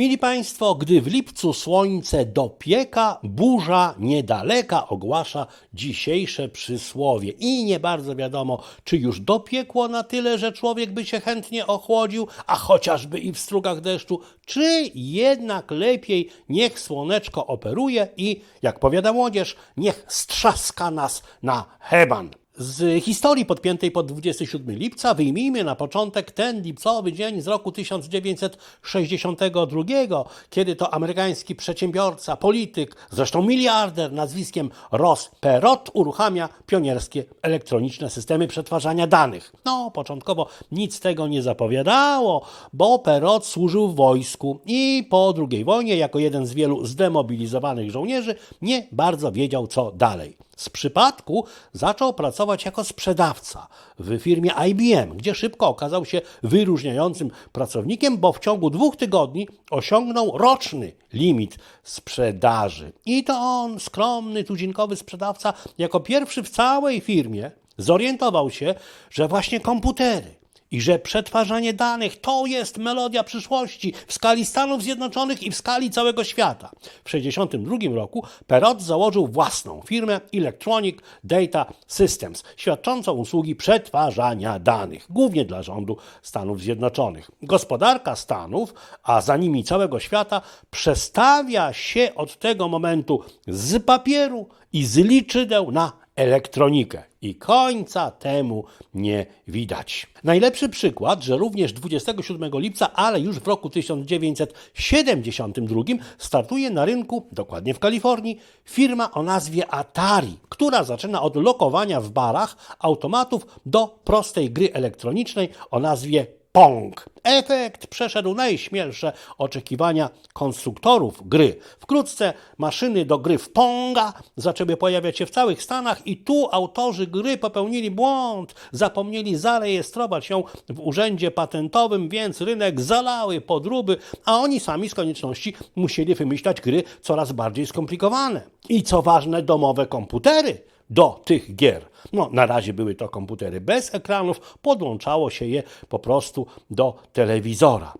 Mili Państwo, gdy w lipcu słońce dopieka, burza niedaleka ogłasza dzisiejsze przysłowie. I nie bardzo wiadomo, czy już dopiekło na tyle, że człowiek by się chętnie ochłodził, a chociażby i w strugach deszczu, czy jednak lepiej niech słoneczko operuje i, jak powiada młodzież, niech strzaska nas na heban. Z historii podpiętej pod 27 lipca wyjmijmy na początek ten lipcowy dzień z roku 1962, kiedy to amerykański przedsiębiorca, polityk, zresztą miliarder nazwiskiem Ross Perot uruchamia pionierskie elektroniczne systemy przetwarzania danych. No, początkowo nic tego nie zapowiadało, bo Perot służył w wojsku i po II wojnie jako jeden z wielu zdemobilizowanych żołnierzy nie bardzo wiedział co dalej. Z przypadku zaczął pracować jako sprzedawca w firmie IBM, gdzie szybko okazał się wyróżniającym pracownikiem, bo w ciągu dwóch tygodni osiągnął roczny limit sprzedaży. I to on, skromny, tuzinkowy sprzedawca, jako pierwszy w całej firmie zorientował się, że właśnie komputery i że przetwarzanie danych to jest melodia przyszłości w skali Stanów Zjednoczonych i w skali całego świata. W 1962 roku Perot założył własną firmę Electronic Data Systems, świadczącą usługi przetwarzania danych, głównie dla rządu Stanów Zjednoczonych. Gospodarka Stanów, a za nimi całego świata, przestawia się od tego momentu z papieru i z liczydeł na elektronikę. I końca temu nie widać. Najlepszy przykład, że również 27 lipca, ale już w roku 1972 startuje na rynku, dokładnie w Kalifornii, firma o nazwie Atari, która zaczyna od lokowania w barach automatów do prostej gry elektronicznej o nazwie Pong. Efekt przeszedł najśmielsze oczekiwania konstruktorów gry. Wkrótce maszyny do gry w Ponga zaczęły pojawiać się w całych Stanach i tu autorzy gry popełnili błąd. Zapomnieli zarejestrować ją w urzędzie patentowym, więc rynek zalały podróby, a oni sami z konieczności musieli wymyślać gry coraz bardziej skomplikowane. I co ważne, domowe komputery do tych gier. No, na razie były to komputery bez ekranów, podłączało się je po prostu do telewizora.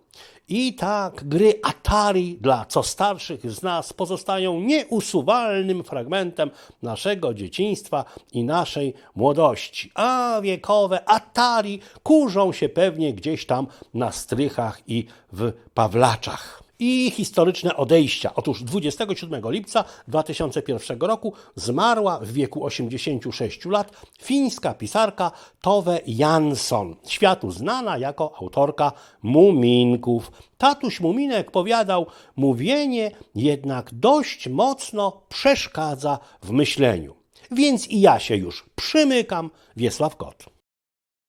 I tak gry Atari dla co starszych z nas pozostają nieusuwalnym fragmentem naszego dzieciństwa i naszej młodości. A wiekowe Atari kurzą się pewnie gdzieś tam na strychach i w Pawlaczach i historyczne odejścia. Otóż 27 lipca 2001 roku zmarła w wieku 86 lat fińska pisarka Tove Jansson, światu znana jako autorka Muminków. Tatuś Muminek powiadał, mówienie jednak dość mocno przeszkadza w myśleniu. Więc i ja się już przymykam, Wiesław Kot.